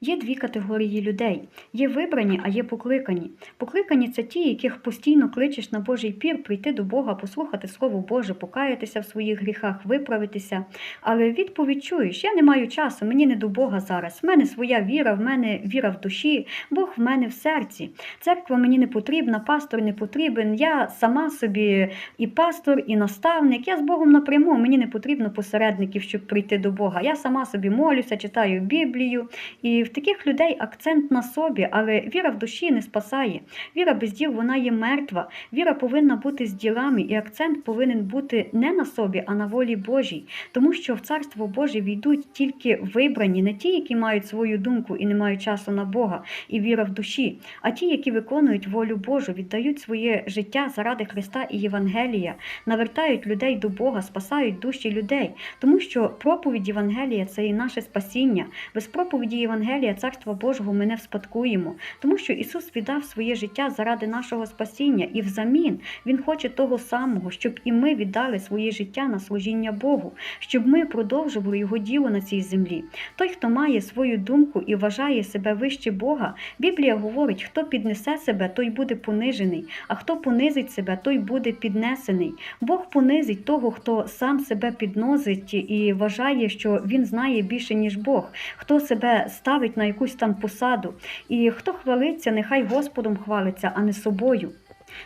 Є дві категорії людей: є вибрані, а є покликані. Покликані це ті, яких постійно кличеш на Божий пір прийти до Бога, послухати Слово Боже, покаятися в своїх гріхах, виправитися. Але відповідь чуєш: я не маю часу, мені не до Бога зараз. В мене своя віра, в мене віра в душі, Бог в мене в серці. Церква мені не потрібна, пастор не потрібен. Я сама собі і пастор, і наставник. Я з Богом напряму. Мені не потрібно посередників, щоб прийти до Бога. Я сама собі молюся, читаю Біблію. І в таких людей акцент на собі, але віра в душі не спасає. Віра без діл вона є мертва. Віра повинна бути з ділами, і акцент повинен бути не на собі, а на волі Божій. Тому що в царство Боже війдуть тільки вибрані, не ті, які мають свою думку і не мають часу на Бога і віра в душі, а ті, які виконують волю Божу, віддають своє життя заради Христа і Євангелія, навертають людей до Бога, спасають душі людей. Тому що проповідь Євангелія це і наше спасіння. Без проповіді Євангелія Царства Божого ми не вспадкуємо, тому що Ісус віддав своє життя заради нашого спасіння, і взамін Він хоче того самого, щоб і ми віддали своє життя на служіння Богу, щоб ми продовжували Його діло на цій землі. Той, хто має свою думку і вважає себе вище Бога, Біблія говорить, хто піднесе себе, той буде понижений, а хто понизить себе, той буде піднесений. Бог понизить того, хто сам себе підносить і вважає, що він знає більше, ніж Бог, хто себе ставить на якусь там посаду. І хто хвалиться, нехай Господом хвалиться, а не собою.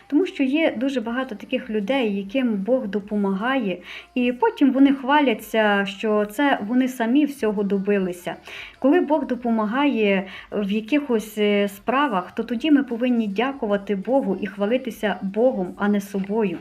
Тому що є дуже багато таких людей, яким Бог допомагає, і потім вони хваляться, що це вони самі всього добилися. Коли Бог допомагає в якихось е, справах, то тоді ми повинні дякувати Богу і хвалитися Богом, а не собою.